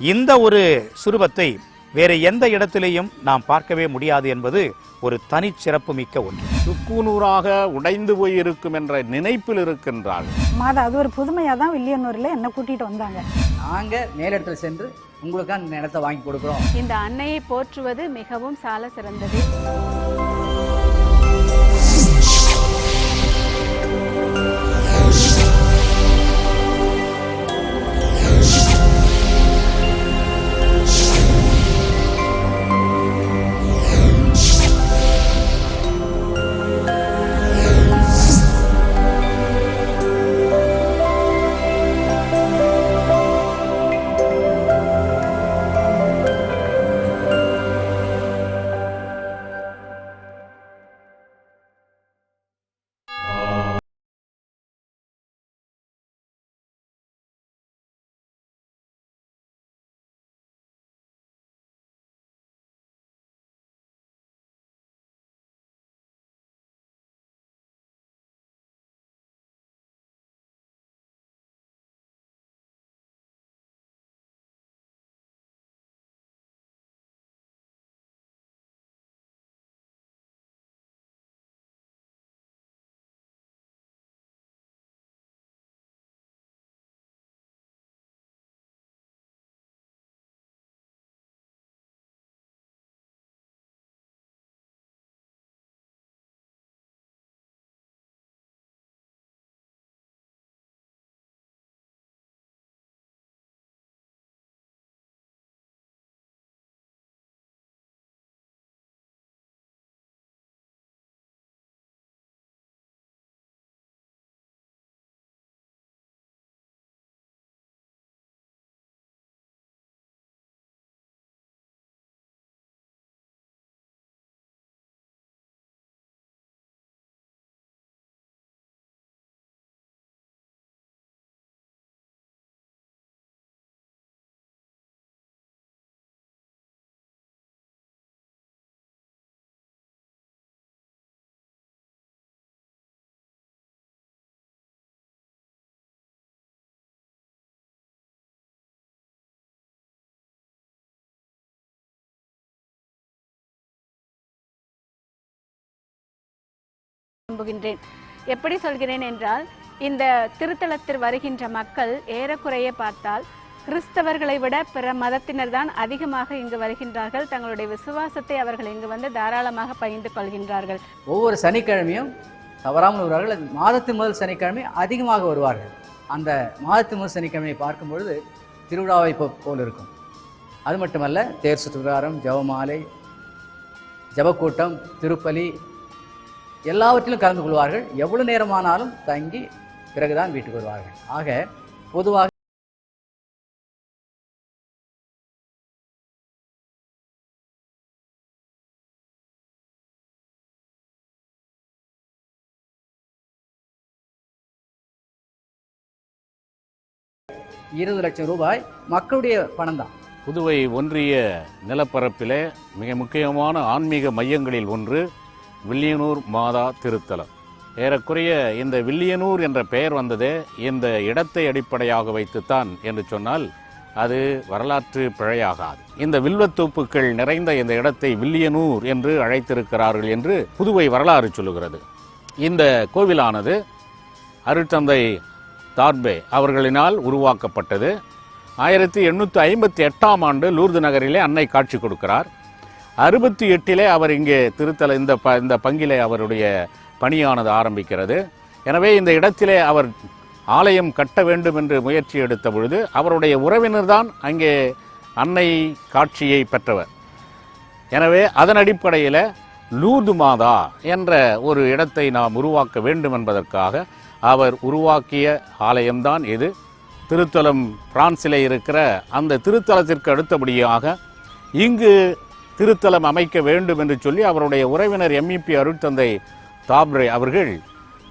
இந்த ஒரு சுரூபத்தை வேற எந்த இடத்திலேயும் நாம் பார்க்கவே முடியாது என்பது ஒரு தனிச்சிறப்பு மிக்க ஒன்று. சுக்குநூறாக உடைந்து போய் இருக்கும் என்ற நினைப்பில் இருக்கின்றார்கள் மாதா அது ஒரு புதுமையாக தான் வில்லியனூரில் என்னை கூட்டிகிட்டு வந்தாங்க? நாங்கள் மேலிடத்தில் சென்று உங்களுக்கான இந்த இடத்தை வாங்கி கொடுக்குறோம். இந்த அன்னையை போற்றுவது மிகவும் சால சிறந்தது. விரும்புகின்றேன். எப்படி சொல்கிறேன் என்றால் இந்த திருத்தலத்தில் வருகின்ற மக்கள் ஏறக்குறைய பார்த்தால் கிறிஸ்தவர்களை விட பிற மதத்தினர் தான் அதிகமாக இங்கு வருகின்றார்கள். தங்களுடைய விசுவாசத்தை அவர்கள் இங்கு வந்து தாராளமாக பகிர்ந்து கொள்கின்றார்கள். ஒவ்வொரு சனிக்கிழமையும் தவறாமல் வருவார்கள். அது மாதத்தின் முதல் சனிக்கிழமை அதிகமாக வருவார்கள். அந்த மாதத்தின் முதல் சனிக்கிழமையை பார்க்கும் பொழுது திருவிழாவை போல் இருக்கும் அது மட்டுமல்ல தேர் சுற்றுகாரம் ஜெபமாலை ஜபக்கூட்டம் திருப்பலி எல்லாவற்றிலும் கலந்து கொள்வார்கள். எவ்வளவு நேரமானாலும் தங்கி பிறகுதான் வீட்டுக்கு வருவார்கள். ஆக பொதுவாக இருபது லட்சம் ரூபாய் மக்களுடைய பணம் தான் புதுவை ஒன்றிய நிலப்பரப்பிலே மிக முக்கியமான ஆன்மீக மையங்களில் ஒன்று வில்லியனூர் மாதா திருத்தலம். ஏறக்குறைய இந்த வில்லியனூர் என்ற பெயர் வந்ததே இந்த இடத்தை அடிப்படையாக வைத்துத்தான் என்று சொன்னால் அது வரலாற்று பிழையாகாது. இந்த வில்வத்தோப்புகள் நிறைந்த இந்த இடத்தை வில்லியனூர் என்று அழைத்திருக்கிறார்கள் என்று புதுவை வரலாறு சொல்லுகிறது. இந்த கோவிலானது அருட்தந்தை தார்பே அவர்களினால் உருவாக்கப்பட்டது. ஆயிரத்தி எண்ணூற்றி ஐம்பத்தி எட்டாம் ஆண்டு லூர்து நகரிலே அன்னை காட்சி கொடுக்கிறார். அறுபத்தி எட்டிலே அவர் இங்கே திருத்தல இந்த ப இந்த பங்கிலே அவருடைய பணியானது ஆரம்பிக்கிறது. எனவே இந்த இடத்திலே அவர் ஆலயம் கட்ட வேண்டும் என்று முயற்சி எடுத்த பொழுது அவருடைய உறவினர்தான் அங்கே அன்னை காட்சியை பெற்றவர். எனவே அதன் அடிப்படையில் லூது மாதா என்ற ஒரு இடத்தை நாம் உருவாக்க வேண்டும் என்பதற்காக அவர் உருவாக்கிய ஆலயம்தான் இது. திருத்தலம் பிரான்சிலே இருக்கிற அந்த திருத்தலத்திற்கு அடுத்தபடியாக இங்கு திருத்தலம் அமைக்க வேண்டும் என்று சொல்லி அவருடைய உறவினர் எம்இபி அருட்தந்தை தாப்ரே அவர்கள்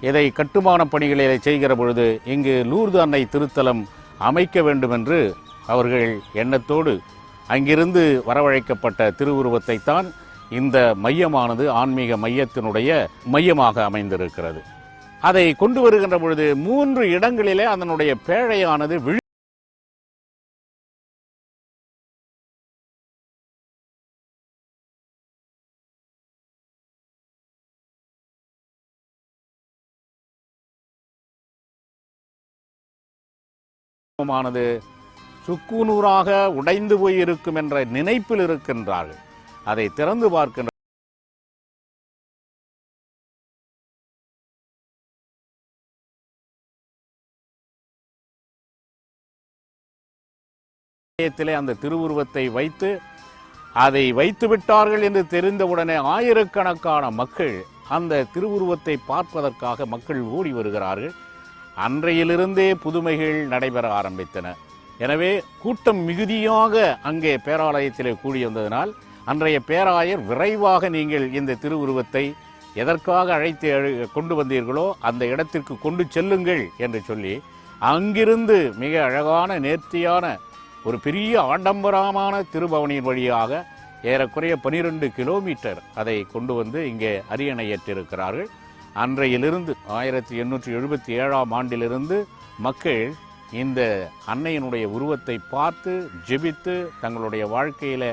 இதை கட்டுமான பணிகளை செய்கிற பொழுது இங்கு லூர்து அன்னை திருத்தலம் அமைக்க வேண்டும் என்று அவர்கள் எண்ணத்தோடு அங்கிருந்து வரவழைக்கப்பட்ட திருவுருவத்தை தான் இந்த மையமானது ஆன்மீக மையத்தினுடைய மையமாக அமைந்திருக்கிறது. அதை கொண்டு வருகின்ற பொழுது மூன்று இடங்களிலே அதனுடைய பேழையானது விழு ஆனது சுக்குநூறாக உடைந்து போய் இருக்கும் என்ற நினைப்பில் இருக்கின்றார்கள். அதை திறந்து பார்க்கின்ற ஆலயத்திலே அந்த திருவுருவத்தை வைத்து அதை வைத்து விட்டார்கள் என்று தெரிந்தவுடனே ஆயிரக்கணக்கான மக்கள் அந்த திருவுருவத்தை பார்ப்பதற்காக மக்கள் ஓடி வருகிறார்கள். அன்றையிலிருந்தே புதுமைகள் நடைபெற ஆரம்பித்தன. எனவே கூட்டம் மிகுதியாக அங்கே பேராலயத்திலே கூடி வந்ததினால் அன்றைய பேராயர் விரைவாக நீங்கள் இந்த திருவுருவத்தை எதற்காக அழைத்து கொண்டு வந்தீர்களோ அந்த இடத்திற்கு கொண்டு செல்லுங்கள் என்று சொல்லி அங்கிருந்து மிக அழகான நேர்த்தியான ஒரு பெரிய ஆடம்பரமான திருபவனியின் வழியாக ஏறக்குறைய பனிரெண்டு கிலோமீட்டர் அதை கொண்டு வந்து இங்கே அரியணை ஏற்றிருக்கிறார்கள் அன்றையிலிருந்து ஆயிரத்தி எண்ணூற்றி எழுபத்தி ஏழாம் ஆண்டிலிருந்து மக்கள் இந்த அன்னையினுடைய உருவத்தை பார்த்து ஜெபித்து தங்களுடைய வாழ்க்கையில்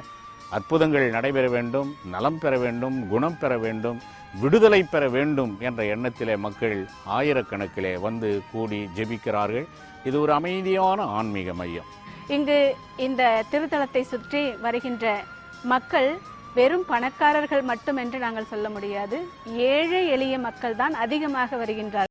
அற்புதங்கள் நடைபெற வேண்டும் நலம் பெற வேண்டும் குணம் பெற வேண்டும் விடுதலை பெற வேண்டும் என்ற எண்ணத்திலே மக்கள் ஆயிரக்கணக்கிலே வந்து கூடி ஜெபிக்கிறார்கள். இது ஒரு அமைதியான ஆன்மீக மையம். இங்கு இந்த திருத்தலத்தை சுற்றி வருகின்ற மக்கள் வெறும் பணக்காரர்கள் மட்டும் என்று நாங்கள் சொல்ல முடியாது. ஏழை எளிய மக்கள் தான் அதிகமாக வருகின்றார்கள்.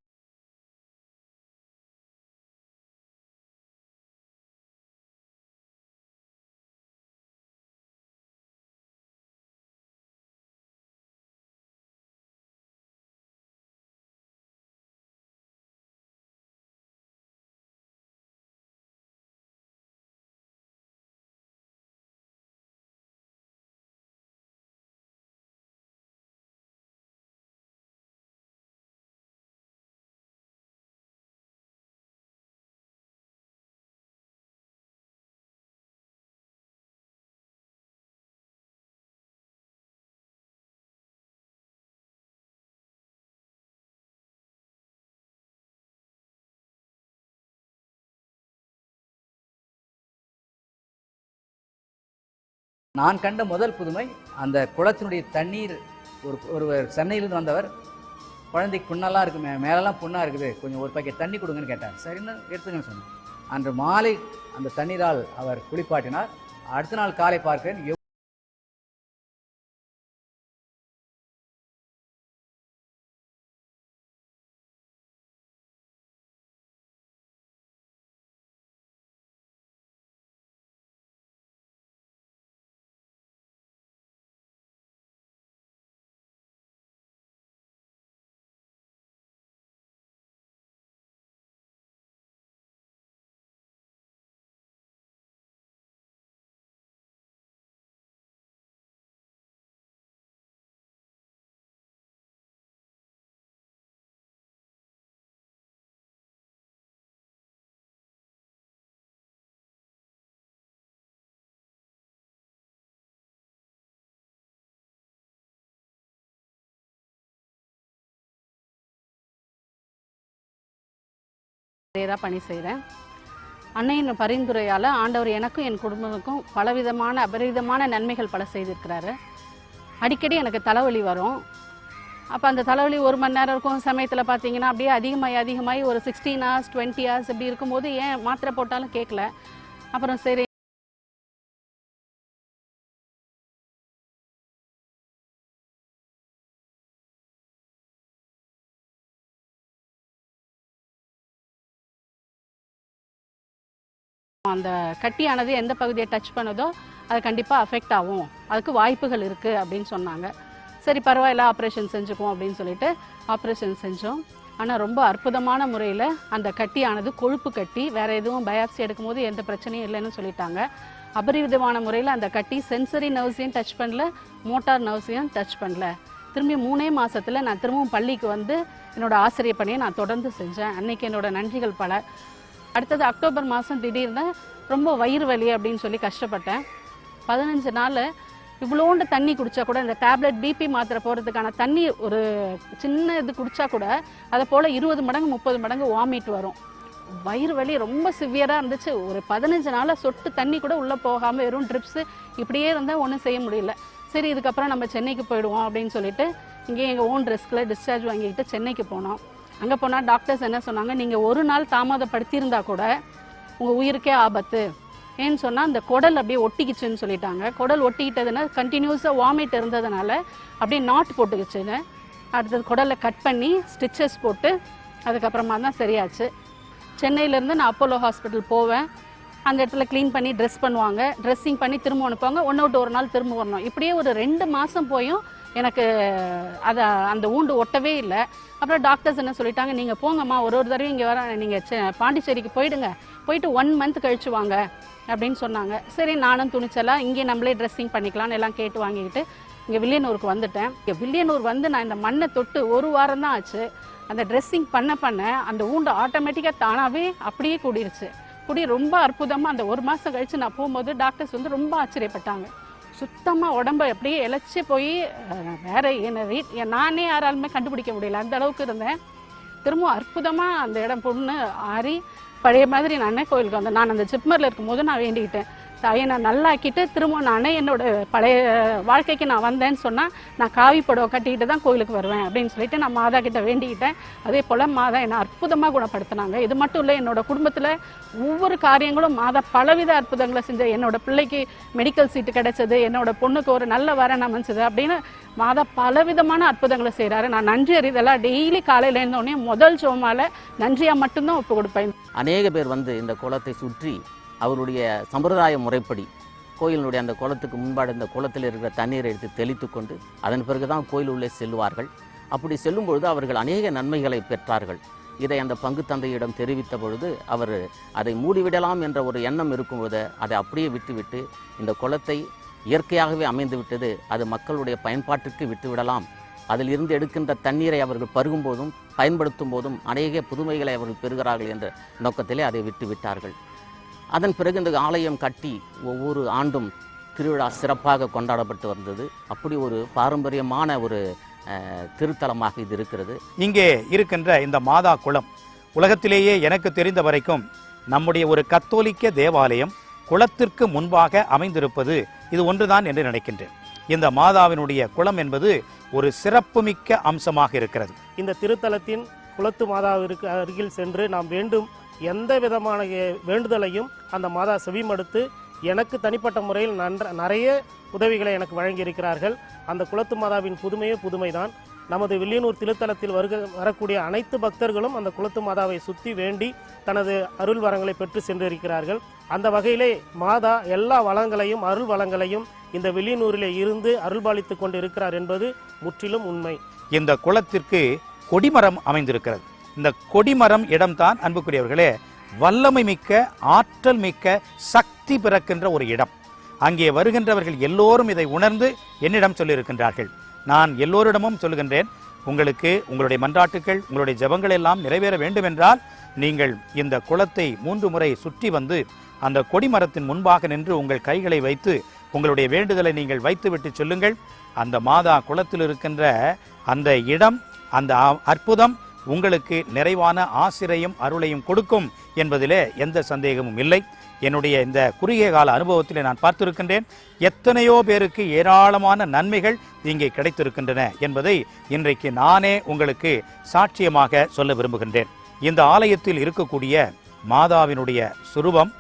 நான் கண்ட முதல் புதுமை அந்த குளத்தினுடைய தண்ணீர் ஒரு ஒருவர் சென்னையிலிருந்து வந்தவர் குழந்தை புண்ணெல்லாம் இருக்கு மே மேலெல்லாம் புண்ணாக இருக்குது கொஞ்சம் ஒரு பாக்கெட் தண்ணி கொடுங்கன்னு கேட்டார். சரின்னு எடுத்துங்கன்னு சொன்னேன் அன்று மாலை அந்த தண்ணீரால் அவர் குளிப்பாட்டினார். அடுத்த நாள் காலை பார்க்கிறேன் எவ்- பணி செய்கிறேன் அன்னையின் பரிந்துரையால் ஆண்டவர் எனக்கும் என் குடும்பத்துக்கும் பலவிதமான அபரிவிதமான நன்மைகள் பல செய்திருக்கிறாரு. அடிக்கடி எனக்கு தலைவலி வரும். அப்போ அந்த தலைவலி ஒரு மணி நேரம் இருக்கும். சமயத்தில் பார்த்தீங்கன்னா அப்படியே அதிகமாகி அதிகமாகி ஒரு சிக்ஸ்டீன் ஹவர்ஸ் டுவெண்ட்டி ஹவர்ஸ் இப்படி இருக்கும்போது ஏன் மாத்திரை போட்டாலும் கேட்கல அப்புறம் சரி அந்த கட்டியானது எந்த பகுதியை டச் பண்ணுதோ அது கண்டிப்பாக அஃபெக்ட் ஆகும். அதுக்கு வாய்ப்புகள் இருக்குது அப்படின்னு சொன்னாங்க. சரி பரவாயில்ல ஆப்ரேஷன் செஞ்சுக்குவோம் அப்படின்னு சொல்லிட்டு ஆப்ரேஷன் செஞ்சோம். ஆனால் ரொம்ப அற்புதமான முறையில் அந்த கட்டியானது கொழுப்பு கட்டி வேறு எதுவும் பயாப்சி எடுக்கும்போது எந்த பிரச்சனையும் இல்லைன்னு சொல்லிட்டாங்க. அபரிவிதமான முறையில் அந்த கட்டி சென்சரி நர்வ்ஸையும் டச் பண்ணல மோட்டார் நர்வ்ஸையும் டச் பண்ணல. திரும்பி மூணே மாதத்தில் நான் திரும்பவும் பள்ளிக்கு வந்து என்னோடய ஆசிரியர் பணியை நான் தொடர்ந்து செஞ்சேன். அன்னைக்கு என்னோட நன்றிகள் பல. அடுத்தது அக்டோபர் மாதம் திடீர்னு ரொம்ப வயிறு வலி அப்படின்னு சொல்லி கஷ்டப்பட்டேன். பதினஞ்சு நாள் இவ்வளோண்டு தண்ணி குடித்தா கூட இந்த டேப்லெட் பிபி மாத்திரை போகிறதுக்கான தண்ணி ஒரு சின்ன இது குடித்தா கூட அதை போல் இருபது மடங்கு முப்பது மடங்கு வாமிட் வரும். வயிறு வலி ரொம்ப சிவியராக இருந்துச்சு. ஒரு பதினஞ்சு நாளாக சொட்டு தண்ணி கூட உள்ளே போகாமல் வெறும் ட்ரிப்ஸு இப்படியே இருந்தால் ஒன்றும் செய்ய முடியல. சரி இதுக்கப்புறம் நம்ம சென்னைக்கு போயிடுவோம் அப்படின்னு சொல்லிட்டு இங்கே எங்கள் ஓன் ரிஸ்கில் டிஸ்சார்ஜ் வாங்கிக்கிட்டு சென்னைக்கு போனோம். அங்கே போனால் டாக்டர்ஸ் என்ன சொன்னாங்க? நீங்கள் ஒரு நாள் தாமதப்படுத்தியிருந்தா கூட உங்கள் உயிருக்கே ஆபத்து. ஏன்னு சொன்னால் அந்த குடல் அப்படியே ஒட்டிக்கிச்சுன்னு சொல்லிட்டாங்க. குடல் ஒட்டிக்கிட்டதுன்னா கண்டினியூஸாக வாமிட் இருந்ததுனால அப்படியே நாட் போட்டுக்கிச்சுன்னு அடுத்தது குடலை கட் பண்ணி ஸ்டிச்சஸ் போட்டு அதுக்கப்புறமா தான் சரியாச்சு. சென்னையிலேருந்து நான் அப்போலோ ஹாஸ்பிட்டல் போவேன். அந்த இடத்துல க்ளீன் பண்ணி ட்ரெஸ் பண்ணுவாங்க. ட்ரெஸ்ஸிங் பண்ணி திரும்ப அனுப்புவாங்க. ஒன்று விட்டு ஒரு நாள் திரும்ப வரணும். இப்படியே ஒரு ரெண்டு மாதம் போயும் எனக்கு அதை அந்த ஊண்டு ஒட்டவே இல்லை. அப்புறம் டாக்டர்ஸ் என்ன சொல்லிட்டாங்க நீங்கள் போங்கம்மா ஒரு ஒரு தடவையும் இங்கே வர நீங்கள் பாண்டிச்சேரிக்கு போயிடுங்க. போயிட்டு ஒன் மந்த் கழிச்சு வாங்க அப்படின்னு சொன்னாங்க. சரி நானும் துணிச்சலாக இங்கே நம்மளே ட்ரெஸ்ஸிங் பண்ணிக்கலாம்னு எல்லாம் கேட்டு வாங்கிக்கிட்டு இங்கே வில்லியனூருக்கு வந்துட்டேன். இங்கே வில்லியனூர் வந்து நான் இந்த மண்ணை தொட்டு ஒரு வாரம் தான் ஆச்சு. அந்த ட்ரெஸ்ஸிங் பண்ண பண்ண அந்த ஊண்டு ஆட்டோமேட்டிக்காக தானாகவே அப்படியே கூடிருச்சு. குடி ரொம்ப அற்புதமாக அந்த ஒரு மாதம் கழித்து நான் போகும்போது டாக்டர்ஸ் வந்து ரொம்ப ஆச்சரியப்பட்டாங்க. சுத்தமாக உடம்ப அப்படியே இழைச்சி போய் வேறு வேற என்ன வீட் நானே யாராலுமே கண்டுபிடிக்க முடியல. அந்த அளவுக்கு இருந்தேன். திரும்ப அற்புதமாக அந்த இடம் பொண்ணு ஆறி பழைய மாதிரி நானே கோயிலுக்கு வந்தேன். நான் அந்த ஜிப்மரில் இருக்கும்போது நான் வேண்டிக்கிட்டேன். தாயை நான் நல்லாக்கிட்டு திரும்ப நானே என்னோட பழைய வாழ்க்கைக்கு நான் வந்தேன்னு சொன்னால் நான் காவி புடவை கட்டிக்கிட்டு தான் கோயிலுக்கு வருவேன் அப்படின்னு சொல்லிட்டு நான் மாதா கிட்ட வேண்டிக்கிட்டேன். அதே போல் மாதா என்னை அற்புதமாக குணப்படுத்தினாங்க. இது மட்டும் இல்லை என்னோட குடும்பத்தில் ஒவ்வொரு காரியங்களும் மாதா பலவித அற்புதங்களை செஞ்ச என்னோட பிள்ளைக்கு மெடிக்கல் சீட்டு கிடைச்சது என்னோட பொண்ணுக்கு ஒரு நல்ல வரன் அமைஞ்சது அப்படின்னு மாதா பலவிதமான அற்புதங்களை செய்கிறாரு நான் நன்றி அறிதெல்லாம் டெய்லி காலையில் இருந்தோடனே முதல் சோமால நன்றியாக மட்டும்தான் ஒப்பு கொடுப்பேன். அநேக பேர் வந்து இந்த குளத்தை சுற்றி அவருடைய சம்பிரதாய முறைப்படி கோயிலினுடைய அந்த குளத்துக்கு முன்பாடு இந்த குளத்தில் இருக்கிற தண்ணீரை எடுத்து தெளித்து கொண்டு அதன் பிறகு தான் கோயில் உள்ளே செல்வார்கள் அப்படி செல்லும் பொழுது அவர்கள் அநேக நன்மைகளை பெற்றார்கள். இதை அந்த பங்கு தந்தையிடம் தெரிவித்த பொழுது அவர் அதை மூடிவிடலாம் என்ற ஒரு எண்ணம் இருக்கும்போது அதை அப்படியே விட்டுவிட்டு இந்த குளத்தை இயற்கையாகவே அமைந்து விட்டது அது மக்களுடைய பயன்பாட்டிற்கு விட்டுவிடலாம். அதில் இருந்து எடுக்கின்ற தண்ணீரை அவர்கள் பருகும் போதும் பயன்படுத்தும் போதும் அநேக புதுமைகளை அவர்கள் பெறுகிறார்கள் என்ற நோக்கத்திலே அதை விட்டு விட்டார்கள் அதன் பிறகு இந்த ஆலயம் கட்டி ஒவ்வொரு ஆண்டும் திருவிழா சிறப்பாக கொண்டாடப்பட்டு வந்தது. அப்படி ஒரு பாரம்பரியமான ஒரு திருத்தலமாக இது இருக்கிறது. இங்கே இருக்கின்ற இந்த மாதா குளம் உலகத்திலேயே எனக்கு தெரிந்த வரைக்கும் நம்முடைய ஒரு கத்தோலிக்க தேவாலயம் குளத்திற்கு முன்பாக அமைந்திருப்பது இது ஒன்றுதான் என்று நினைக்கின்றேன். இந்த மாதாவினுடைய குளம் என்பது ஒரு சிறப்புமிக்க அம்சமாக இருக்கிறது. இந்த திருத்தலத்தின் குளத்து மாதாவிற்கு அருகில் சென்று நாம் வேண்டும் எந்த விதமான வேண்டுதலையும் அந்த மாதா செவிமடுத்து எனக்கு தனிப்பட்ட முறையில் நன்ற நிறைய உதவிகளை எனக்கு வழங்கியிருக்கிறார்கள். அந்த குளத்து மாதாவின் புதுமையே புதுமைதான். நமது வில்லியனூர் திருத்தலத்தில் வருக வரக்கூடிய அனைத்து பக்தர்களும் அந்த குளத்து மாதாவை சுற்றி வேண்டி தனது அருள் வரங்களை பெற்று சென்றிருக்கிறார்கள். அந்த வகையிலே மாதா எல்லா வளங்களையும் அருள் வளங்களையும் இந்த வில்லியனூரிலே இருந்து அருள்பாலித்து கொண்டு இருக்கிறார் என்பது முற்றிலும் உண்மை. இந்த குளத்திற்கு கொடிமரம் அமைந்திருக்கிறது. இந்த கொடிமரம் இடம்தான் அன்புக்குரியவர்களே. வல்லமை மிக்க ஆற்றல் மிக்க சக்தி பிறக்கின்ற ஒரு இடம். அங்கே வருகின்றவர்கள் எல்லோரும் இதை உணர்ந்து என்னிடம் சொல்லியிருக்கின்றார்கள். நான் எல்லோரிடமும் சொல்லுகின்றேன் உங்களுக்கு உங்களுடைய மன்றாட்டுக்கள் உங்களுடைய ஜபங்கள் எல்லாம் நிறைவேற வேண்டுமென்றால் நீங்கள் இந்த குளத்தை மூன்று முறை சுற்றி வந்து அந்த கொடிமரத்தின் முன்பாக நின்று உங்கள் கைகளை வைத்து உங்களுடைய வேண்டுதலை நீங்கள் வைத்துவிட்டு சொல்லுங்கள். அந்த மாதா குளத்தில் இருக்கின்ற அந்த இடம் அந்த அற்புதம் உங்களுக்கு நிறைவான ஆசிரையும் அருளையும் கொடுக்கும் என்பதிலே எந்த சந்தேகமும் இல்லை. என்னுடைய இந்த குறுகிய கால அனுபவத்தில் நான் பார்த்திருக்கின்றேன். எத்தனையோ பேருக்கு ஏராளமான நன்மைகள் இங்கே கிடைத்திருக்கின்றன என்பதை இன்றைக்கு நானே உங்களுக்கு சாட்சியமாக சொல்ல விரும்புகின்றேன். இந்த ஆலயத்தில் இருக்கக்கூடிய மாதாவினுடைய சுரூபம்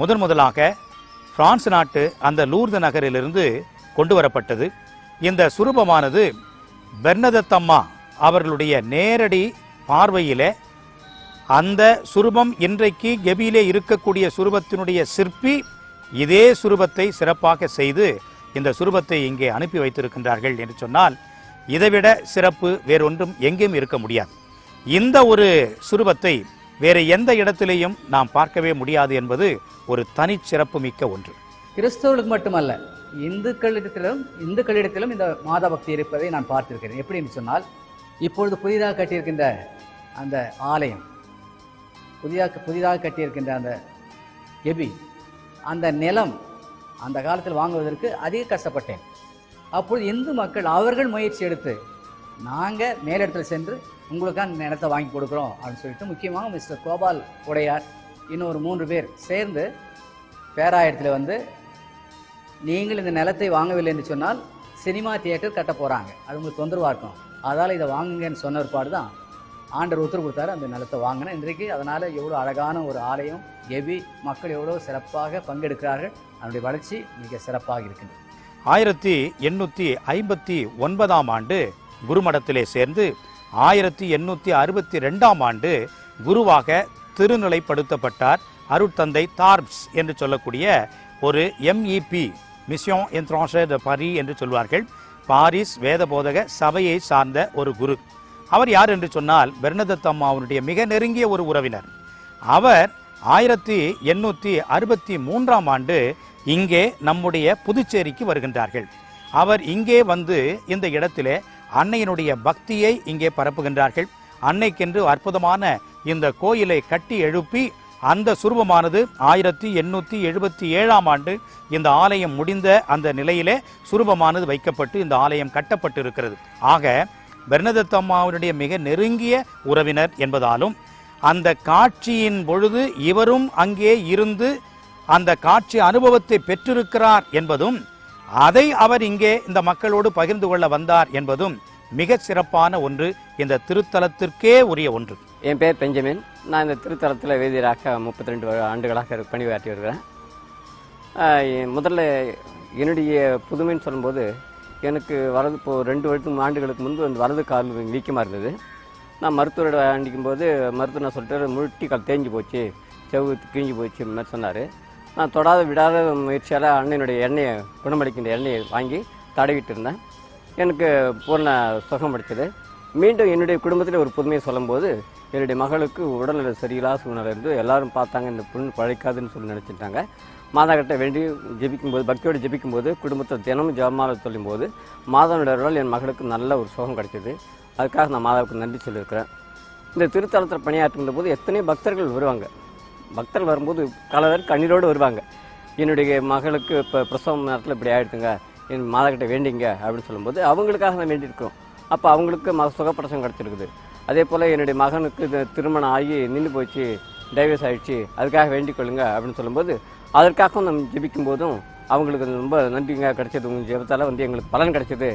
முதன் முதலாக பிரான்ஸ் நாட்டு அந்த லூர்து நகரிலிருந்து கொண்டு வரப்பட்டது. இந்த சுரூபமானது பெர்னதத்தம்மா அவர்களுடைய நேரடி பார்வையிலே அந்த சுரூபம் இன்றைக்கு கெபியிலே இருக்கக்கூடிய சுரூபத்தினுடைய சிற்பி இதே சுரூபத்தை சிறப்பாக செய்து இந்த சுரூபத்தை இங்கே அனுப்பி வைத்திருக்கின்றார்கள் என்று சொன்னால் இதைவிட சிறப்பு வேறொன்றும் எங்கேயும் இருக்க முடியாது. இந்த ஒரு சுரூபத்தை வேறு எந்த இடத்திலையும் நாம் பார்க்கவே முடியாது என்பது ஒரு தனிச்சிறப்பு மிக்க ஒன்று. கிறிஸ்தவர்களுக்கு மட்டுமல்ல இந்துக்களிடத்திலும் இந்துக்களிடத்திலும் இந்த மாதா பக்தி இருப்பதை நான் பார்த்திருக்கிறேன். எப்படி என்று சொன்னால் இப்பொழுது புதிதாக கட்டியிருக்கின்ற அந்த ஆலயம் புதிதாக புதிதாக கட்டியிருக்கின்ற அந்த கெபி அந்த நிலம் அந்த காலத்தில் வாங்குவதற்கு அதிக கஷ்டப்பட்டேன். அப்பொழுது இந்து மக்கள் அவர்கள் முயற்சி எடுத்து நாங்கள் மேலிடத்தில் சென்று உங்களுக்கான நிலத்தை வாங்கி கொடுக்குறோம் அப்படின்னு சொல்லிட்டு முக்கியமாக மிஸ்டர் கோபால் உடையார் இன்னொரு மூன்று பேர் சேர்ந்து பேராயத்தில் வந்து நீங்கள் இந்த நிலத்தை வாங்கவில்லை என்று சொன்னால் சினிமா தியேட்டர் கட்ட போகிறாங்க அது உங்களுக்கு தொந்தரவாக இருக்கும். அதால் இதை வாங்குங்கன்னு சொன்ன ஒருபாடு தான் ஆண்டர் உத்தரவு கொடுத்தாரு. அந்த நிலத்தை வாங்கினேன். இன்றைக்கு அதனால் எவ்வளோ அழகான ஒரு ஆலயம் எவி மக்கள் எவ்வளோ சிறப்பாக பங்கெடுக்கிறார்கள். அதனுடைய வளர்ச்சி மிக சிறப்பாக இருக்கின்றது ஆயிரத்தி எண்ணூற்றி ஐம்பத்தி ஒன்பதாம் ஆண்டு குருமடத்திலே சேர்ந்து ஆயிரத்தி எண்ணூற்றி அறுபத்தி ரெண்டாம் ஆண்டு குருவாக திருநிலைப்படுத்தப்பட்டார் அருட்தந்தை தார்ப்ஸ் என்று சொல்லக்கூடிய ஒரு எம்இபி மிஷியோன் என் de பரி என்று சொல்வார்கள். பாரிஸ் வேதபோதக சபையை சார்ந்த ஒரு குரு. அவர் யார் என்று சொன்னால் பெர்னதத் அம்மாவுடைய மிக நெருங்கிய ஒரு உறவினர். அவர் ஆயிரத்தி எண்ணூற்றி அறுபத்தி மூன்றாம் ஆண்டு இங்கே நம்முடைய புதுச்சேரிக்கு வருகின்றார்கள். அவர் இங்கே வந்து இந்த இடத்திலே அன்னையினுடைய பக்தியை இங்கே பரப்புகின்றார்கள். அன்னைக்கென்று அற்புதமான இந்த கோயிலை கட்டி எழுப்பி அந்த சுரூபமானது ஆயிரத்தி எண்ணூற்றி எழுபத்தி ஏழாம் ஆண்டு இந்த ஆலயம் முடிந்த அந்த நிலையிலே சுரூபமானது வைக்கப்பட்டு இந்த ஆலயம் கட்டப்பட்டு இருக்கிறது ஆக பெர்னதத் மிக நெருங்கிய உறவினர் என்பதாலும் அந்த காட்சியின் பொழுது இவரும் அங்கே இருந்து அந்த காட்சி அனுபவத்தை பெற்றிருக்கிறார் என்பதும் அதை அவர் இங்கே இந்த மக்களோடு பகிர்ந்து கொள்ள வந்தார் என்பதும் மிக சிறப்பான ஒன்று. இந்த திருத்தலத்திற்கே உரிய ஒன்று. என் பேர் பெஞ்சமின். நான் இந்த திருத்தலத்தில் வேதியராக முப்பத்தி ரெண்டு ஆண்டுகளாக இரு- பணியாற்றி வருகிறேன். முதல்ல என்னுடைய புதுமைன்னு சொல்லும்போது எனக்கு வரது இப்போ ரெண்டு வருஷம் ஆண்டுகளுக்கு முன்பு அந்த வரது கால் வீக்கமாக இருந்தது. நான் மருத்துவரோட அண்டிக்கும் போது மருத்துவர் நான் சொல்லிட்டு முட்டி கால் தேஞ்சு போச்சு செவ்வு கிழிஞ்சு போச்சு மாதிரி சொன்னார். நான் தொடாத விடாத முயற்சியால் அண்ணனுடைய எண்ணெயை குணமளிக்கின்ற எண்ணெயை வாங்கி தடவிட்டு இருந்தேன். எனக்கு பூர்ண சுகம் அடித்தது மீண்டும் என்னுடைய குடும்பத்தில் ஒரு புதுமையை சொல்லும்போது என்னுடைய மகளுக்கு உடல்நிலை சரியில்லாத சூழ்நிலை இருந்து எல்லாரும் பார்த்தாங்க இந்த புண் பழைக்காதுன்னு சொல்லி நினச்சிட்டாங்க. மாதாக்கிட்ட வேண்டி ஜெபிக்கும்போது பக்தியோடு ஜெபிக்கும்போது குடும்பத்தை தினமும் ஜெபமால சொல்லும்போது மாதாவுடைய உடல் என் மகளுக்கு நல்ல ஒரு சுகம் கிடைச்சிது. அதுக்காக நான் மாதாவுக்கு நன்றி சொல்லியிருக்கிறேன். இந்த திருத்தலத்தில் பணியாற்றுகின்ற போது எத்தனை பக்தர்கள் வருவாங்க. பக்தர்கள் வரும்போது கலவர் கண்ணீரோடு வருவாங்க. என்னுடைய மகளுக்கு இப்போ பிரசவம் நேரத்தில் இப்படி ஆகிடுதுங்க என் மாதாக்கிட்ட வேண்டிங்க அப்படின்னு சொல்லும்போது அவங்களுக்காக நான் வேண்டியிருக்கிறோம். அப்போ அவங்களுக்கு மக சுகப்பிரசம் கிடச்சிருக்குது. அதே போல் என்னுடைய மகனுக்கு இது திருமணம் ஆகி நின்று போச்சு டைவர்ஸ் ஆகிடுச்சு அதுக்காக வேண்டிக் கொள்ளுங்க அப்படின்னு சொல்லும்போது அதற்காகவும் நம்ம ஜெபிக்கும் போதும் அவங்களுக்கு ரொம்ப நன்றிங்க கிடச்சது உங்கள் ஜெபத்தால் வந்து எங்களுக்கு பலன் கிடைச்சது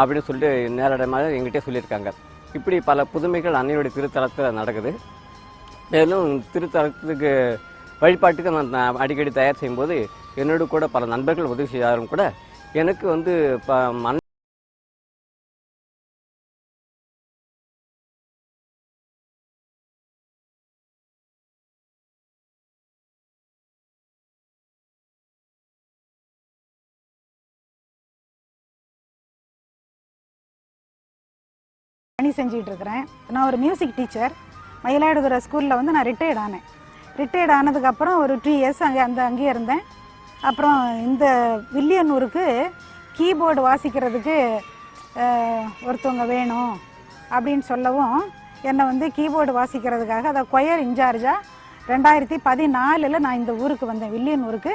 அப்படின்னு சொல்லிட்டு நேரடியாக எங்கிட்டே சொல்லியிருக்காங்க. இப்படி பல புதுமைகள் அன்னையுடைய திருத்தலத்தில் நடக்குது. மேலும் திருத்தலத்துக்கு வழிபாட்டுக்கு நான் அடிக்கடி தயார் செய்யும்போது என்னோடு கூட பல நண்பர்கள் உதவி செய்தாலும் கூட எனக்கு வந்து இப்போ பணி இருக்கிறேன் நான் ஒரு மியூசிக் டீச்சர் மயிலாடுதுறை ஸ்கூலில் வந்து நான் ரிட்டையர்ட் ஆனேன். ரிட்டையர்ட் ஆனதுக்கப்புறம் ஒரு டூ இயர்ஸ் அங்கே அந்த அங்கேயே இருந்தேன். அப்புறம் இந்த வில்லியனூருக்கு கீபோர்டு வாசிக்கிறதுக்கு ஒருத்தவங்க வேணும் அப்படின்னு சொல்லவும் என்னை வந்து கீபோர்டு வாசிக்கிறதுக்காக அதை கொயர் இன்சார்ஜாக ரெண்டாயிரத்தி பதினாலில் நான் இந்த ஊருக்கு வந்தேன் வில்லியனூருக்கு.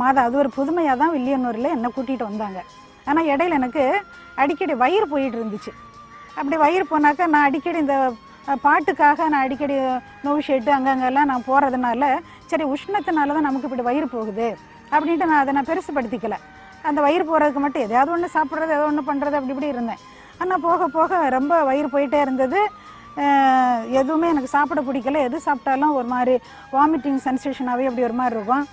மாதம் அது ஒரு புதுமையாக தான் வில்லியனூரில் என்னை கூட்டிகிட்டு வந்தாங்க. ஆனால் இடையில எனக்கு அடிக்கடி வயிறு போயிட்டு இருந்துச்சு. அப்படி வயிறு போனாக்கா நான் அடிக்கடி இந்த பாட்டுக்காக நான் அடிக்கடி நோவு ஷெட்டு அங்கங்கெல்லாம் நான் போகிறதுனால சரி உஷ்ணத்தினால தான் நமக்கு இப்படி வயிறு போகுது அப்படின்ட்டு நான் அதை நான் பெருசுப்படுத்திக்கல அந்த வயிறு போகிறதுக்கு மட்டும் எதாவது ஒன்று சாப்பிட்றது ஏதோ ஒன்று பண்ணுறது அப்படி இப்படி இருந்தேன். ஆனால் போக போக ரொம்ப வயிறு போயிட்டே இருந்தது. எதுவுமே எனக்கு சாப்பிட பிடிக்கல. எது சாப்பிட்டாலும் ஒரு மாதிரி வாமிட்டிங் சென்சேஷனாகவே அப்படி ஒரு மாதிரி இருக்கும்.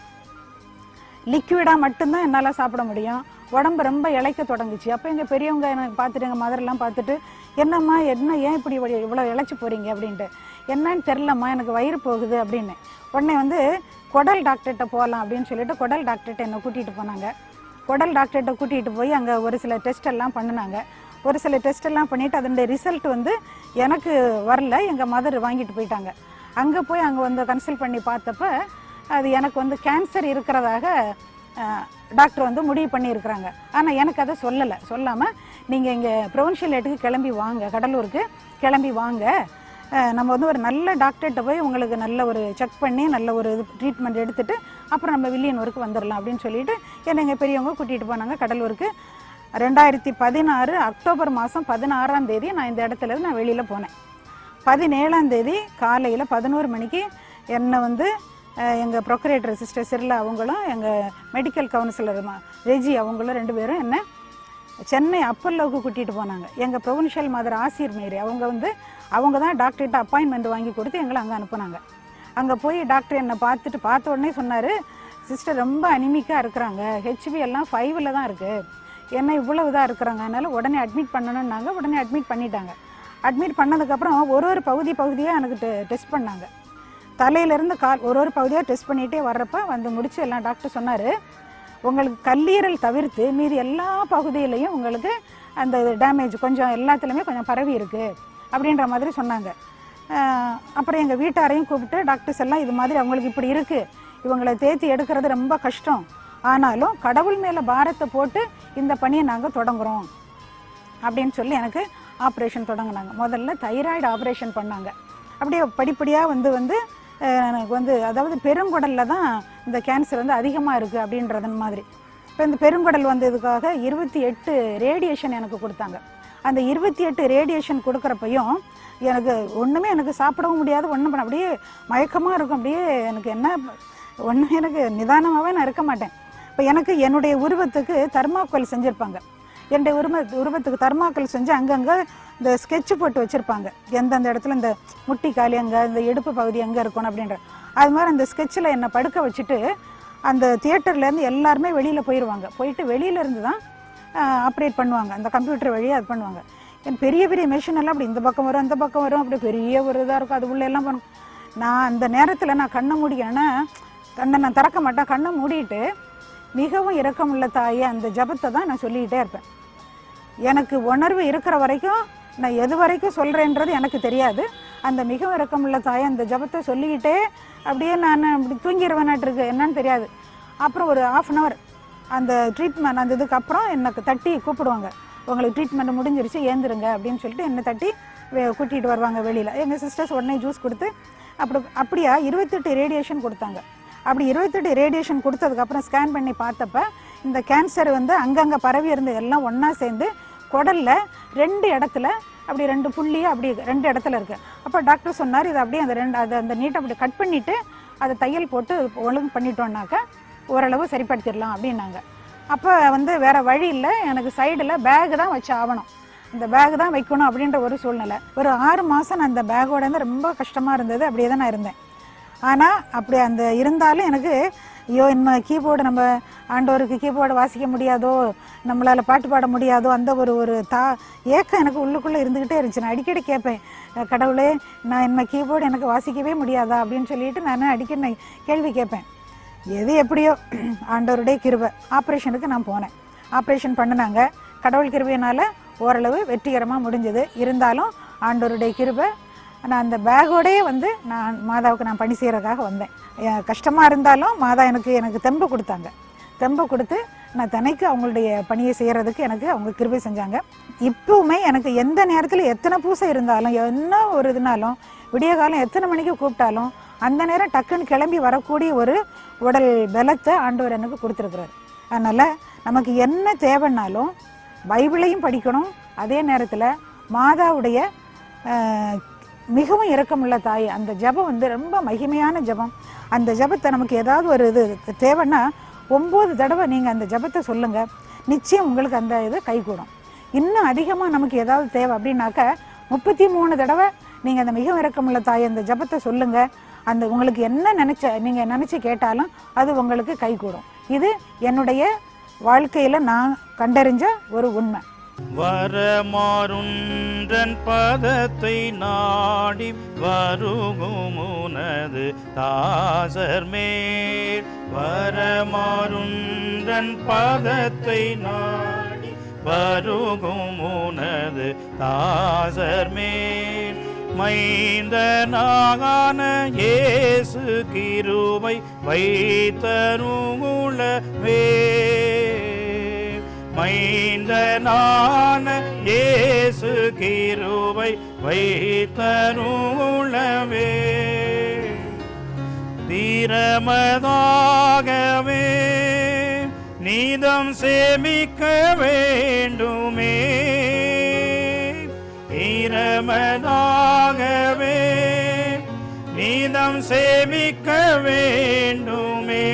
லிக்விடாக மட்டும்தான் என்னால் சாப்பிட முடியும். உடம்பு ரொம்ப இளைக்க தொடங்குச்சு. அப்போ எங்கள் பெரியவங்க எனக்கு பார்த்துட்டு எங்கள் மதரெல்லாம் பார்த்துட்டு என்னம்மா என்ன ஏன் இப்படி இவ்வளோ- இவ்வளோ இழைச்சி போகிறீங்க அப்படின்ட்டு. என்னன்னு தெரிலம்மா எனக்கு வயிறு போகுது அப்படின்னு. உடனே வந்து குடல் டாக்டர்கிட்ட போகலாம் அப்படின்னு சொல்லிட்டு குடல் டாக்டர்கிட்ட என்னை கூட்டிகிட்டு போனாங்க. குடல் டாக்டர்கிட்ட கூட்டிகிட்டு போய் அங்கே ஒரு சில டெஸ்ட் எல்லாம் பண்ணினாங்க. ஒரு சில டெஸ்ட் எல்லாம் பண்ணிவிட்டு அதனுடைய ரிசல்ட் வந்து எனக்கு வரல. எங்கள் மதர் வாங்கிட்டு போயிட்டாங்க. அங்கே போய் அங்கே வந்து கன்சல்ட் பண்ணி பார்த்தப்ப அது எனக்கு வந்து கேன்சர் இருக்கிறதாக டாக்டர் வந்து முடிவு பண்ணியிருக்கிறாங்க. ஆனால் எனக்கு அதை சொல்லலை. சொல்லாமல் நீங்கள் இங்கே ப்ரொவின்ஷியல் கிளம்பி வாங்க. கடலூருக்கு கிளம்பி வாங்க. நம்ம வந்து ஒரு நல்ல டாக்டர்கிட்ட போய் உங்களுக்கு நல்ல ஒரு செக் பண்ணி நல்ல ஒரு இது ட்ரீட்மெண்ட் எடுத்துகிட்டு அப்புறம் நம்ம வில்லியனூருக்கு வந்துடலாம் அப்படின்னு சொல்லிட்டு என்னை எங்கள் பெரியவங்க கூட்டிகிட்டு போனாங்க கடலூருக்கு. ரெண்டாயிரத்தி பதினாறு அக்டோபர் மாதம் பதினாறாம் தேதி நான் இந்த இடத்துல இருந்து நான் வெளியில் போனேன். பதினேழாம் தேதி காலையில் பதினோரு மணிக்கு என்னை வந்து எங்கள் ப்ரொக்கரேட்டர் சிஸ்டர் சிர்லா அவங்களும் எங்கள் மெடிக்கல் கவுன்சிலர் ரெஜி அவங்களும் ரெண்டு பேரும் என்ன சென்னை அப்பல்லோவுக்கு கூட்டிகிட்டு போனாங்க. எங்கள் ப்ரொவின்ஷியல் மதர் ஆசிர் மேரி அவங்க வந்து அவங்க தான் டாக்டர்கிட்ட அப்பாயின்மெண்ட் வாங்கி கொடுத்து எங்களை அங்கே அனுப்புனாங்க. அங்கே போய் டாக்டர் என்னை பார்த்துட்டு பார்த்த உடனே சொன்னார் சிஸ்டர் ரொம்ப அனிமிக்காக இருக்கிறாங்க. ஹெச்பி எல்லாம் ஃபைவில் தான் இருக்குது என்ன இவ்வளவு இதாக இருக்கிறாங்க? அதனால் உடனே அட்மிட் பண்ணணுன்னாங்க உடனே அட்மிட் பண்ணிட்டாங்க. அட்மிட் பண்ணதுக்கப்புறம் ஒரு ஒரு பகுதி பகுதியாக எனக்கு டெ டெஸ்ட் பண்ணாங்க. தலையிலேருந்து கால் ஒரு ஒரு பகுதியாக டெஸ்ட் பண்ணிகிட்டே வர்றப்ப வந்து முடிச்சு எல்லாம் டாக்டர் சொன்னார். உங்களுக்கு கல்லீரல் தவிர்த்து மீதி எல்லா பகுதியிலையும் உங்களுக்கு அந்த டேமேஜ் கொஞ்சம் எல்லாத்துலேயுமே கொஞ்சம் பரவி இருக்குது அப்படின்ற மாதிரி சொன்னாங்க. அப்புறம் எங்கள் வீட்டாரையும் கூப்பிட்டு டாக்டர்ஸ் எல்லாம் இது மாதிரி அவங்களுக்கு இப்படி இருக்குது இவங்களை தேத்தி எடுக்கிறது ரொம்ப கஷ்டம். ஆனாலும் கடவுள் மேலே பாரத்தை போட்டு இந்த பணியை நாங்கள் தொடங்குறோம் அப்படின்னு சொல்லி எனக்கு ஆப்ரேஷன் தொடங்கினாங்க. முதல்ல தைராய்டு ஆப்ரேஷன் பண்ணாங்க. அப்படியே படிப்படியாக வந்து வந்து எனக்கு வந்து அதாவது பெருங்குடலில் தான் இந்த கேன்சர் வந்து அதிகமாக இருக்குது அப்படின்றதன் மாதிரி. இப்போ இந்த பெருங்குடல் வந்ததுக்காக இருபத்தி எட்டு ரேடியேஷன் எனக்கு கொடுத்தாங்க. அந்த இருபத்தி எட்டு ரேடியேஷன் கொடுக்குறப்பையும் எனக்கு ஒன்றுமே எனக்கு சாப்பிடவும் முடியாது ஒன்றும் பண்ண அப்படியே மயக்கமாக இருக்கும் அப்படியே எனக்கு என்ன ஒன்றும் எனக்கு நிதானமாகவே நான் இருக்க மாட்டேன். இப்போ எனக்கு என்னுடைய உருவத்துக்கு தர்மாக்கோல் செஞ்சுருப்பாங்க. என்னுடைய உருவ உருவத்துக்கு தர்மாக்கள் செஞ்சு அங்கங்கே இந்த ஸ்கெட்ச் போட்டு வச்சுருப்பாங்க. எந்தெந்த இடத்துல இந்த முட்டி காலி அங்கே இந்த இடுப்பு பகுதி எங்கே இருக்கணும் அப்படின்ற. அது மாதிரி அந்த ஸ்கெட்சில் என்னை படுக்க வச்சுட்டு அந்த தியேட்டர்லேருந்து எல்லாருமே வெளியில் போயிடுவாங்க போயிட்டு வெளியில இருந்து தான் ஆப்ரேட் பண்ணுவாங்க. அந்த கம்ப்யூட்டர் வழியாக அது பண்ணுவாங்க. என் பெரிய பெரிய மிஷின் எல்லாம் அப்படி இந்த பக்கம் வரும் அந்த பக்கம் வரும். அப்படி பெரிய ஒரு இதாக இருக்கும். அது உள்ள எல்லாம் பண்ணும். நான் அந்த நேரத்தில் நான் கண்ணை மூடிக்கன்னா கண்ணை நான் திறக்க மாட்டேன். கண்ணை மூடிட்டு மிகவும் இரக்கமுள்ள தாயே அந்த ஜபத்தை தான் நான் சொல்லிக்கிட்டே இருப்பேன். எனக்கு உணர்வு இருக்கிற வரைக்கும் நான் எது வரைக்கும் சொல்கிறேன்றது எனக்கு தெரியாது. அந்த மிகவும் இரக்கமுள்ள தாயை அந்த ஜபத்தை சொல்லிக்கிட்டே அப்படியே நான் அப்படி தூங்கிடுவேனாட்டுருக்கு என்னன்னு தெரியாது. அப்புறம் ஒரு ஆஃப் அன் ஹவர் அந்த ட்ரீட்மெண்ட் அந்த இதுக்கு அப்புறம் எனக்கு தட்டி கூப்பிடுவாங்க. உங்களுக்கு ட்ரீட்மெண்ட் முடிஞ்சிருச்சு ஏந்துருங்க அப்படின்னு சொல்லிட்டு என்னை தட்டி கூட்டிகிட்டு வருவாங்க வெளியில். எங்கள் சிஸ்டர்ஸ் உடனே ஜூஸ் கொடுத்து அப்படி அப்படியா இருபத்தெட்டு ரேடியேஷன் கொடுத்தாங்க. அப்படி இருபத்தெட்டு ரேடியேஷன் கொடுத்ததுக்கப்புறம் ஸ்கேன் பண்ணி பார்த்தப்ப இந்த கேன்சர் வந்து அங்கங்கே பரவி இருந்த எல்லாம் ஒன்றா சேர்ந்து குடலில் ரெண்டு இடத்துல அப்படி ரெண்டு புள்ளி அப்படி ரெண்டு இடத்துல இருக்குது அப்போ டாக்டர் சொன்னார் இதை அப்படியே அந்த ரெண்டு அதை அந்த நீட்டை அப்படி கட் பண்ணிவிட்டு அதை தையல் போட்டு ஒழுங்கு பண்ணிட்டோன்னாக்கா ஓரளவு சரிப்படுத்திடலாம் அப்படின்னாங்க. அப்போ வந்து வேறு வழி இல்லை எனக்கு சைடில் பேக் தான் வச்சு ஆகணும் இந்த பேக் தான் வைக்கணும் அப்படின்ற ஒரு சூழ்நிலை. ஒரு ஆறு மாதம் நான் அந்த பேக்கோட இருந்து ரொம்ப கஷ்டமாக இருந்தது அப்படியே தான் நான் இருந்தேன். ஆனால் அப்படி அந்த இருந்தாலும் எனக்கு ஐயோ நம்ம கீபோர்டு நம்ம ஆண்டவருக்கு கீபோர்டு வாசிக்க முடியாதோ நம்மளால் பாட்டு பாட முடியாதோ அந்த ஒரு ஒரு தா ஏக்கம் எனக்கு உள்ளுக்குள்ளே இருந்துக்கிட்டே இருந்துச்சு. நான் அடிக்கடி கேட்பேன் கடவுளே நான் என்ன கீபோர்டு எனக்கு வாசிக்கவே முடியாதா? அப்படின்னு சொல்லிட்டு நான் அடிக்கடி கேள்வி கேட்பேன். எது எப்படியோ ஆண்டவருடைய கிருபை. ஆப்ரேஷனுக்கு நான் போனேன். ஆப்ரேஷன் பண்ணினாங்க. கடவுள் கிருபையினால் ஓரளவு வெற்றிகரமாக முடிஞ்சது. இருந்தாலும் ஆண்டவருடைய கிருபை நான் அந்த பேக்கோடயே வந்து நான் மாதாவுக்கு நான் பணி செய்கிறதுக்காக வந்தேன். கஷ்டமாக இருந்தாலும் மாதா எனக்கு எனக்கு தெம்பு கொடுத்தாங்க. தெம்பு கொடுத்து நான் தனிக்கு அவங்களுடைய பணியை செய்கிறதுக்கு எனக்கு அவங்க கிருபை செஞ்சாங்க. இப்போவுமே எனக்கு எந்த நேரத்தில் எத்தனை பூசை இருந்தாலும் என்ன ஒரு இதுனாலும் விடிய காலம் எத்தனை மணிக்கு கூப்பிட்டாலும் அந்த நேரம் டக்குன்னு கிளம்பி வரக்கூடிய ஒரு உடல் பலத்தை ஆண்டவர் எனக்கு கொடுத்துருக்குறாரு. அதனால் நமக்கு என்ன தேவைன்னாலும் பைபிளையும் படிக்கணும். அதே நேரத்தில் மாதாவுடைய மிகவும் இரக்கமுள்ள தாய். அந்த ஜெபம் வந்து ரொம்ப மகிமையான ஜெபம். அந்த ஜெபத்தை நமக்கு ஏதாவது ஒரு இது தேவைன்னா ஒம்பது தடவை நீங்கள் அந்த ஜெபத்தை சொல்லுங்கள் நிச்சயம் உங்களுக்கு அந்த இது கைகூடும். இன்னும் அதிகமாக நமக்கு ஏதாவது தேவை அப்படின்னாக்க முப்பத்தி மூணு தடவை நீங்கள் அந்த மிகவும் இரக்கமுள்ள தாய் அந்த ஜெபத்தை சொல்லுங்கள் அந்த உங்களுக்கு என்ன நினச்ச நீங்கள் நினச்சி கேட்டாலும் அது உங்களுக்கு கைகூடும். இது என்னுடைய வாழ்க்கையில் நான் கண்டறிஞ்ச ஒரு உண்மை. வரமாறுன்றன் பதத்தை நாடி வருகுமுனது தாசர் மேல். வரமாறுன்றன் பதத்தை நாடி வருகுமுனது தாசர் மேல். மைந்தனாகான இயேசு கிருபை வைத்தருளவே மைந்தனான இயேசு கிருபை வைத்தருளவே தீரமதாகவே நீதம் சேமிக்க வேண்டுமே. தீரமதாகவே நீதம் சேமிக்க வேண்டுமே.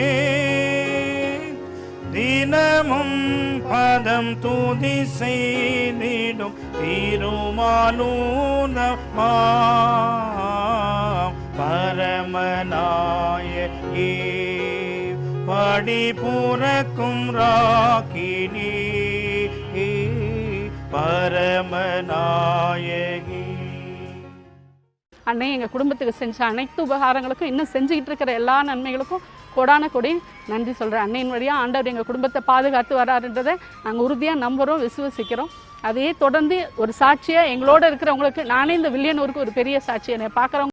தினமும் பதம் தூதி செய்திடும். திருமாலூனமா பரமநாயகி. படி புறக்கும் ராக்கினி. பரமநாயகி. அன்னை எங்கள் குடும்பத்துக்கு செஞ்ச அனைத்து உபகாரங்களுக்கும் இன்னும் செஞ்சுக்கிட்டு இருக்கிற எல்லா நன்மைகளுக்கும் கொடான கொடி நன்றி சொல்கிறேன் அன்னையின் வழியாக ஆண்டவர் எங்கள் குடும்பத்தை பாதுகாத்து வராருன்றதை நாங்கள் உறுதியாக நம்புகிறோம் விசுவசிக்கிறோம். அதையே தொடர்ந்து ஒரு சாட்சியாக எங்களோட இருக்கிறவங்களுக்கு நானே இந்த வில்லியனூருக்கு ஒரு பெரிய சாட்சி. என்னை பார்க்குறவங்க